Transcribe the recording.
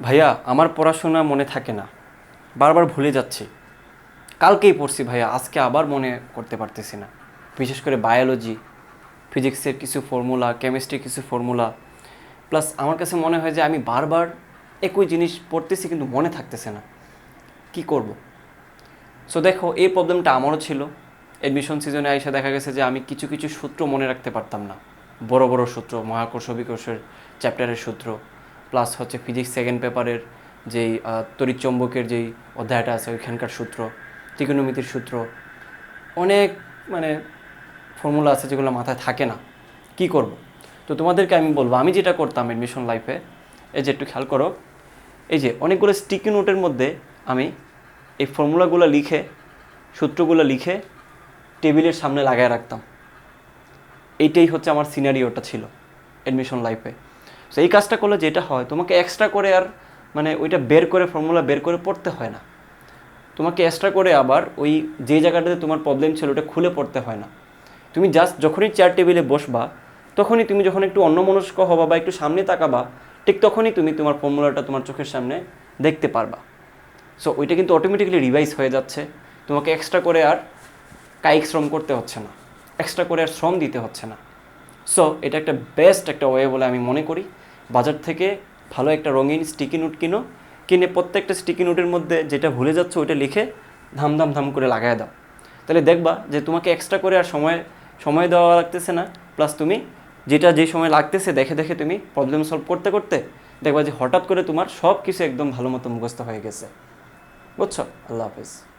ভাইয়া, আমার পড়াশোনা মনে থাকে না। বারবার ভুলে যাচ্ছি। কালকেই পড়ছি ভাইয়া, আজকে আবার মনে করতে পারতেছি না। বিশেষ করে বায়োলজি, ফিজিক্সের কিছু ফর্মুলা, কেমিস্ট্রির কিছু ফর্মুলা। প্লাস আমার কাছে মনে হয় যে আমি বারবার একই জিনিস পড়তেছি কিন্তু মনে থাকতেছে না। কি করব? সো দেখো, এই প্রবলেমটা আমারও ছিল। অ্যাডমিশন সিজনে এসে দেখা গেছে যে আমি কিছু কিছু সূত্র মনে রাখতে পারতাম না। বড় বড় সূত্র, মহাকর্ষ বিকর্ষের চ্যাপ্টারের সূত্র। প্লাস হচ্ছে ফিজিক্স সেকেন্ড পেপারের যেই তড়িৎচম্বকের যেই অধ্যায়টা আছে, ওইখানকার সূত্র, ত্রিকোণমিতির সূত্র, অনেক মানে ফর্মুলা আছে যেগুলো মাথায় থাকে না। কি করব? তো তোমাদেরকে আমি বলব, আমি যেটা করতাম অ্যাডমিশন লাইফে এই যে একটু খেয়াল করো, এই যে অনেকগুলো স্টিকি নোটের মধ্যে আমি এই ফর্মুলাগুলো লিখে, সূত্রগুলো লিখে টেবিলের সামনে লাগায় রাখতাম। এইটাই হচ্ছে আমার সিনারিওটা ছিল অ্যাডমিশন লাইফে তো এই কাজটা করলে যেটা হয়, তোমাকে এক্সট্রা করে আর মানে ওইটা বের করে ফর্মুলা বের করে পড়তে হয় না। তোমাকে এক্সট্রা করে আবার ওই যে জায়গাটাতে তোমার প্রবলেম ছিল, ওটা খুলে পড়তে হয় না। তুমি জাস্ট যখনই চেয়ার টেবিলে বসবা, তখনই তুমি যখন একটু অন্যমনস্ক হবা বা একটু সামনে তাকাবা, ঠিক তখনই তুমি তোমার ফর্মুলাটা তোমার চোখের সামনে দেখতে পারবা। সো ওইটা কিন্তু অটোমেটিক্যালি রিভাইজ হয়ে যাচ্ছে। তোমাকে এক্সট্রা করে আর কায়িক শ্রম করতে হচ্ছে না। এক্সট্রা করে আর শ্রম দিতে হচ্ছে না। সো এটা একটা বেস্ট একটা ওয়ে বলে আমি মনে করি। বাজার থেকে ভালো একটা রঙিন স্টিকি নোট কিনো, কিনে প্রত্যেকটা স্টিকি নোটের মধ্যে যেটা ভুলে যাচ্ছে ওইটা লিখে ধাম ধাম ধাম করে লাগায় দাও। তাহলে দেখবা যে তোমাকে এক্সট্রা করে আর সময় সময় দেওয়া লাগতেছে না। প্লাস তুমি যেটা যে সময় লাগতেছে দেখে দেখে তুমি প্রবলেম সলভ করতে করতে দেখবা যে হঠাৎ করে তোমার সব কিছু একদম ভালো মতো মুখস্থ হয়ে গেছে। বুঝছ? আল্লাহ হাফিজ।